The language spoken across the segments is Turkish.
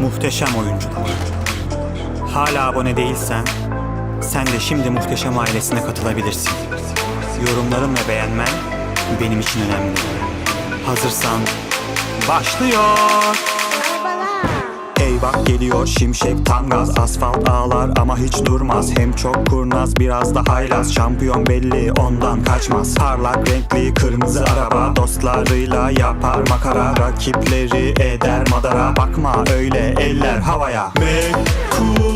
Muhteşem oyuncular. Hala abone değilsen sen de şimdi Muhteşem ailesine katılabilirsin. Yorumların ve beğenmen benim için önemli. Hazırsan başlıyor. Eyvah geliyor şimşek tam gaz Asfalt ağlar ama hiç durmaz. Hem çok kurnaz biraz da haylaz. Şampiyon belli ondan kaçmaz. Parlak renkli kırmızı araba Dostlarıyla yapar makara. Rakipleri eder madara. Bakma öyle eller havaya. McQueen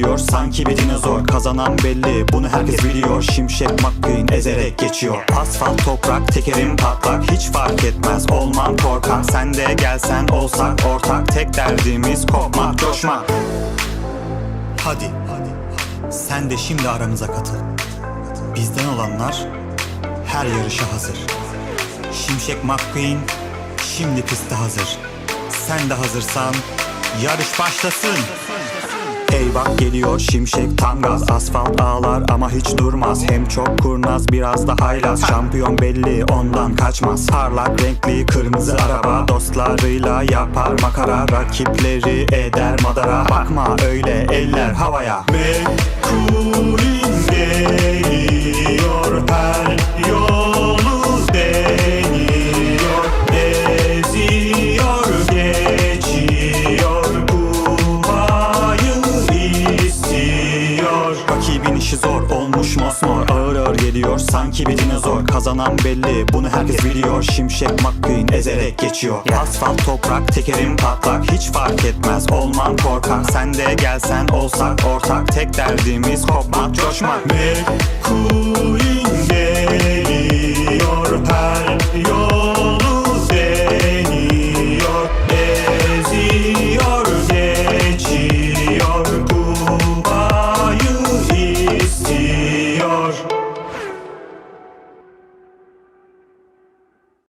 Geliyor sanki bir dinozor. Kazanan belli. Bunu herkes biliyor. Şimşek McQueen ezerek geçiyor. Asfalt toprak tekerim patlak. Hiç fark etmez. Olmam korkak. Sen de gelsen olsak ortak. Tek derdimiz kopmak coşmak Hadi. Sen de şimdi aramıza katıl. Bizden olanlar her yarışa hazır. Şimşek McQueen şimdi pistte hazır. Sen de hazırsan yarış başlasın. Eyvah geliyor şimşek tam gaz Asfalt ağlar ama hiç durmaz. Hem çok kurnaz biraz da haylaz. Şampiyon belli ondan kaçmaz. Parlak renkli kırmızı araba Dostlarıyla yapar makara Rakipleri eder madara. Bakma öyle eller havaya. Geliyor Rakibin işi zor olmuş mosmor. Ağır ağır geliyor sanki bir dinozor. Kazanan belli bunu herkes biliyor. Şimşek McQueen ezerek geçiyor. Asfalt toprak tekerim patlak. Hiç fark etmez olmam korkak Sen de gelsen olsak ortak. Tek derdimiz kopmak coşmak. McQueen